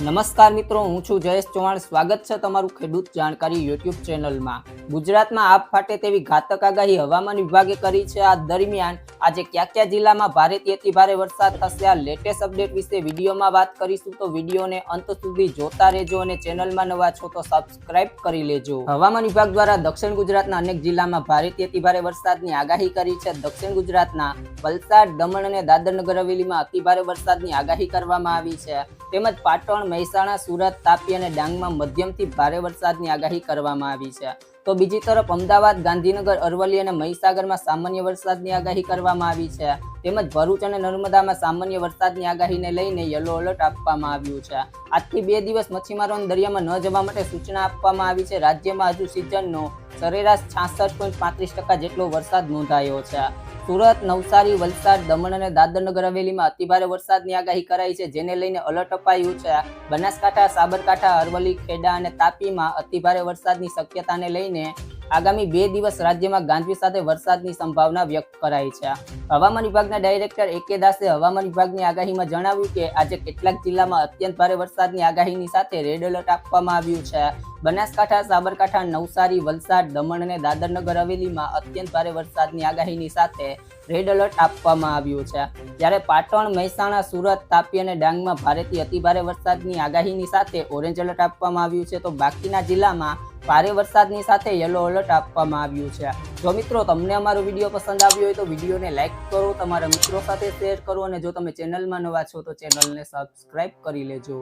નમસ્કાર મિત્રો, હું છું જયેશ ચૌહાણ. સ્વાગત છે તમારું ખેડૂત જાણકારી યુટ્યુબ ચેનલમાં. ગુજરાતમાં આપ ફાટે તેવી ઘાતક આગાહી હવામાન વિભાગે કરી છે. આ દરમિયાન આજે કયા કયા જિલ્લામાં ભારેથી અતિ ભારે વરસાદ થશે? આ લેટેસ્ટ અપડેટ વિશે વિડીયોમાં વાત કરીશું. તો વિડીયોને અંત સુધી જોતા રહેજો અને ચેનલમાં નવા છો તો સબસ્ક્રાઇબ કરી લેજો. હવામાન વિભાગ દ્વારા દક્ષિણ ગુજરાતના અનેક જિલ્લામાં ભારેથી અતિ ભારે વરસાદની આગાહી કરી છે. દક્ષિણ ગુજરાતના વલસાડ, દમણ અને દાદરનગર હવેલીમાં અતિ ભારે વરસાદની આગાહી કરવામાં આવી છે. તેમજ પાટણ, મહેસાણા, સુરત, તાપી અને ડાંગમાં મધ્યમથી ભારે વરસાદની આગાહી કરવામાં આવી છે. તો બીજી તરફ અમદાવાદ, ગાંધીનગર, અરવલ્લી અને મહીસાગરમાં સામાન્ય વરસાદની આગાહી કરવામાં આવી છે. તેમજ ભરૂચ અને નર્મદામાં સામાન્ય વરસાદની આગાહીને લઈને યલો એલર્ટ આપવામાં આવ્યું છે. આજથી બે દિવસ મચ્છીમારોને દરિયામાં ન જવા માટે સૂચના આપવામાં આવી છે. રાજ્યમાં હજુ સિઝનનો સરેરાશ છાસઠ પોઈન્ટ પાંત્રીસ ટકા જેટલો વરસાદ નોંધાયો છે. સુરત, નવસારી, વલસાડ, દમણ અને દાદરનગર હવેલીમાં અતિભારે વરસાદની આગાહી કરાઈ છે, જેને લઈને અલર્ટ અપાયું છે. બનાસકાંઠા, સાબરકાંઠા, અરવલ્લી, ખેડા અને તાપીમાં અતિભારે વરસાદની શક્યતાને લઈને આગામી બે દિવસ રાજ્યમાં ગાંજવી સાથે વરસાદની સંભાવના વ્યક્ત કરાઈ છે. હવામાન વિભાગના ડાયરેક્ટર એ કે દાસે હવામાન વિભાગની આગાહીમાં જણાવ્યું કે આજે કેટલાક જિલ્લામાં અત્યંત ભારે વરસાદની આગાહીની સાથે રેડ એલર્ટ આપવામાં આવ્યું છે. બનાસકાંઠા, સાબરકાંઠા, નવસારી, વલસાડ, દમણ અને દાદરનગર હવેલીમાં અત્યંત ભારે વરસાદની આગાહીની સાથે રેડ એલર્ટ આપવામાં આવ્યું છે. જ્યારે પાટણ, મહેસાણા, સુરત, તાપી અને ડાંગમાં ભારેથી અતિભારે વરસાદની આગાહીની સાથે ઓરેન્જ એલર્ટ આપવામાં આવ્યું છે. તો બાકીના જિલ્લામાં ભારે વરસાદની સાથે યલો એલર્ટ આપવામાં આવ્યું છે. જો મિત્રો તમને અમારો વીડિયો પસંદ આવ્યો હોય તો વિડીયોને લાઇક કરો, તમારા મિત્રો સાથે શેર કરો અને જો તમે ચેનલમાં નવા છો તો ચેનલને સબસ્ક્રાઈબ કરી લેજો.